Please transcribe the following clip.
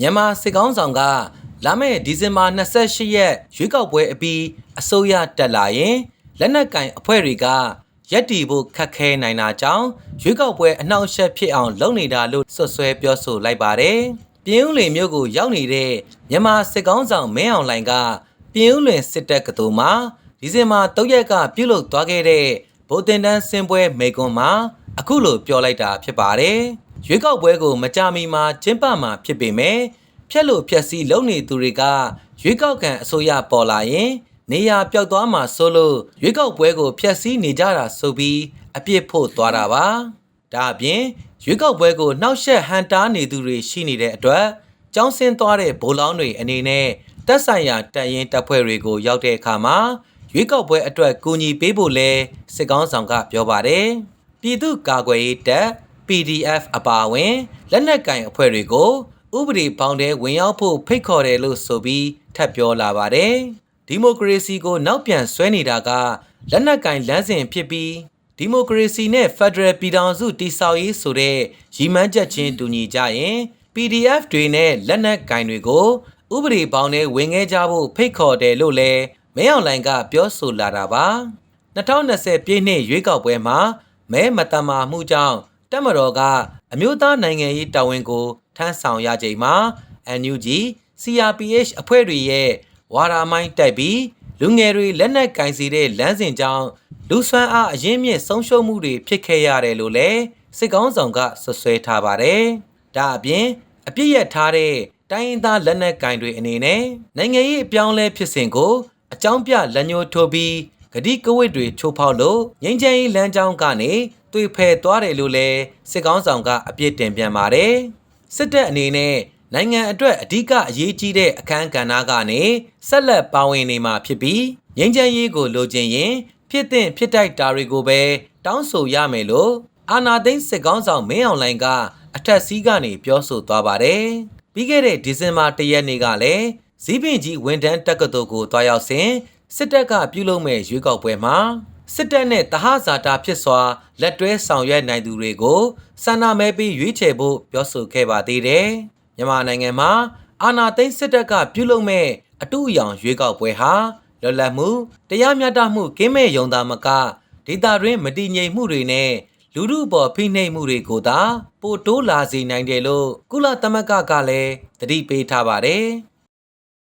မြန်မာစစ်ကောင်းဆောင်ကလာမယ့်ဒီဇင်ဘာ28ရက်ရွေးကောက်ပွဲအပြီးအစိုးရတက်လာရင်လက်နက်ကင်အဖွဲ့တွေကရက်တီဖို့ခက်ခဲနိုင်တာကြောင့်ရွေးကောက်ပွဲအနှောင့်အယှက်ဖြစ်အောင်လုပ်နေတာလို့ဆွဆွဲပြောဆိုလိုက်ပါတယ်။ပြင်းဦးလင်မြို့ကိုရောက်နေတဲ့မြန်မာစစ်ကောင်းဆောင်မင်းအောင်လှိုင်ကပြင်းဦးလင်စစ်တပ်ကတူမှာဒီဇင်ဘာ3ရက်ကပြုလုပ်သွားခဲ့တဲ့ဗိုလ်တင်တန်းစင်ပွဲမေကွန်မှာအခုလိုပြောလိုက်တာဖြစ်ပါတယ်။ ရွေးကောက်ပွဲကိုမကြမီမှာကျင်းပမှာဖြစ်ပေမဲ့ဖြက်လို့ဖြက်စီးလုံနေသူတွေကရွေးကောက်ခံအစိုးရပေါ်လာရင် နေရာပျောက်သွားမှာဆိုလို့ရွေးကောက်ပွဲကိုဖျက်ဆီးနေကြတာဆိုပြီးအပြစ်ဖို့သွားတာပါဒါအပြင်ရွေးကောက်ပွဲကိုနှောက်ယှက်ဟန်တားနေသူတွေရှိနေတဲ့အတွက်ကြောင်းစင်းသွားတဲ့ဗိုလ်လောင်းတွေအနေနဲ့တက်ဆိုင်ရာတပ်ရင်းတပ်ဖွဲ့တွေကိုရောက်တဲ့အခါမှာရွေးကောက်ပွဲအတွက်ကူညီပေးဖို့လဲစစ်ကောင်းဆောင်ကပြောပါတယ်ပြည်သူ့ကာကွယ်ရေးတပ် PDF အပါအဝင်လက်နက်ကင်အဖွဲ့တွေကိုဥပဒေပေါင်းတဲ့ဝင်ရောက်ဖို့ဖိတ်ခေါ်တယ်လို့ဆိုပြီးထပ်ပြောလာပါတယ်။ဒီမိုကရေစီကိုနောက်ပြန်ဆွဲနေတာကလက်နက်ကင်လမ်းစဉ်ဖြစ်ပြီးဒီမိုကရေစီနဲ့ဖက်ဒရယ်ပြည်ထောင်စုတည်ဆောက်ရေးဆိုတဲ့ရည်မှန်းချက်ချင်းတူညီကြရင် PDF တွေနဲ့လက်နက်ကင်တွေကိုဥပဒေပေါင်းတဲ့ဝင်ခဲ့ကြဖို့ဖိတ်ခေါ်တယ်လို့လည်းမဲအောင်လိုင်ကပြောဆိုလာတာပါ2020ပြည့်နှစ်ရွေးကောက်ပွဲမှာမဲမတမာမှုကြောင့် တက်မတော်ကအမျိုးသားနိုင်ငံရေးတာဝန်ကိုထမ်းဆောင်ရချိန်မှာ NUG CRPH အဖွဲ့တွေရဲ့ဝါရာမိုင်းတိုက်ပြီးလူငယ်တွေလက်နက်ကင်စီတဲ့လမ်းစဉ်ကြောင့်လူဆွမ်းအားအရင်းမြစ်ဆုံးရှုံးမှုတွေဖြစ်ခဲ့ရတယ်လို့လည်းစစ်ကောင်းဆောင်ကဆွဆွဲထားပါတယ်။ဒါအပြင်အပြစ်ရထားတဲ့တိုင်းရင်းသားလက်နက်ကင်တွေအနေနဲ့နိုင်ငံရေးအပြောင်းလဲဖြစ်စဉ်ကိုအကြောင်းပြလက်ညှိုးထိုးပြီးဂတိကဝတ်တွေချိုးဖောက်လို့ငင်းချင်ရေးလမ်းကြောင်းကနေ တွေ့ဖယ်သွားတယ်လို့လည်းစစ်ကောင်းဆောင်ကအပြစ်တင်ပြန်ပါတယ်။စစ်တပ်အနေနဲ့နိုင်ငံအတွက်အဓိကအရေးကြီးတဲ့အခန်းကဏ္ဍကနေဆက်လက်ပါဝင်နေမှာဖြစ်ပြီးငင်းချမ်းရေးကိုလိုချင်ရင် ဖြစ်တဲ့ဖြစ်တိုက်တာတွေကိုပဲတောင်းဆိုရမယ်လို့အာနာသိန်းစစ်ကောင်းဆောင်မင်းအောင်လှိုင်ကအထက်စီးကနေပြောဆိုသွားပါတယ်။ပြီးခဲ့တဲ့ဒီဇင်ဘာ၁ရက်နေ့ကလည်းဇီးပင်ကြီးဝန်ထမ်းတက္ကသိုလ်ကိုတွားရောက်စဉ်စစ်တပ်ကပြုလုပ်မဲ့ရွေးကောက်ပွဲမှာ စစ်တပ်နဲ့တဟဇာတာဖြစ်စွာလက်တွဲဆောင်ရွက်နိုင်သူတွေကိုဆန္ဒမဲပေးရွေးချယ်ဖို့ပြောဆိုခဲ့ပါသေးတယ်။မြန်မာနိုင်ငံမှာအာဏာသိမ်းစစ်တပ်ကပြုလုပ်မဲ့အတူအယောင်ရွေးကောက်ပွဲဟာလွတ်လပ်မှုတရားမျှတမှုကင်းမဲ့ယုံသားမကဒေတာတွင်မတည်ငြိမ်မှုတွေနဲ့လူမှုပေါ်ဖိနှိပ်မှုတွေကိုသာပိုတိုးလာစေနိုင်တယ်လို့ကုလသမဂ္ဂကလည်းတတိပေးထားပါတယ်။